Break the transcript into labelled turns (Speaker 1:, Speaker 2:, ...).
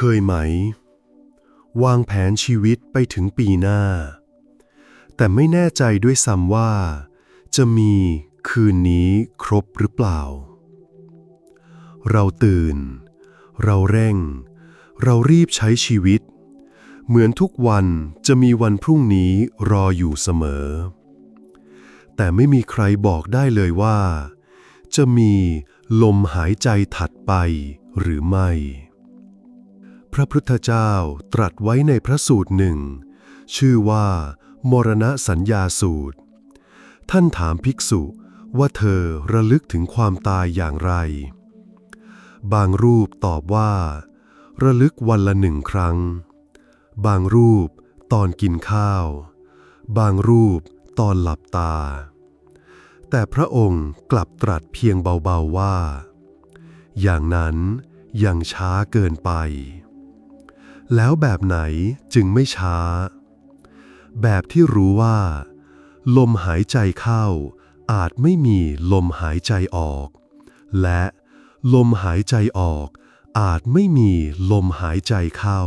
Speaker 1: เคยไหม วางแผนชีวิตไปถึงปีหน้า แต่ไม่แน่ใจด้วยซ้ำว่า จะมีคืนนี้ครบหรือเปล่า เราตื่น เราเร่ง เรารีบใช้ชีวิต เหมือนทุกวันจะมีวันพรุ่งนี้รออยู่เสมอ แต่ไม่มีใครบอกได้เลยว่า จะมีลมหายใจถัดไปหรือไม่ พระพุทธเจ้าตรัสไว้ในพระสูตรหนึ่ง ชื่อว่า มรณะสัญญาสูตร ท่านถามภิกษุว่าเธอระลึกถึงความตายอย่างไร บางรูปตอบว่า ระลึกวันละหนึ่งครั้ง บางรูปตอนกินข้าว บางรูปตอนหลับตา แต่พระองค์กลับตรัสเพียงเบาๆว่า อย่างนั้นยังช้าเกินไป แล้วแบบไหนจึงไม่ช้า แบบที่รู้ว่า ลมหายใจเข้า อาจไม่มีลมหายใจออก และลมหายใจออก อาจไม่มีลมหายใจเข้า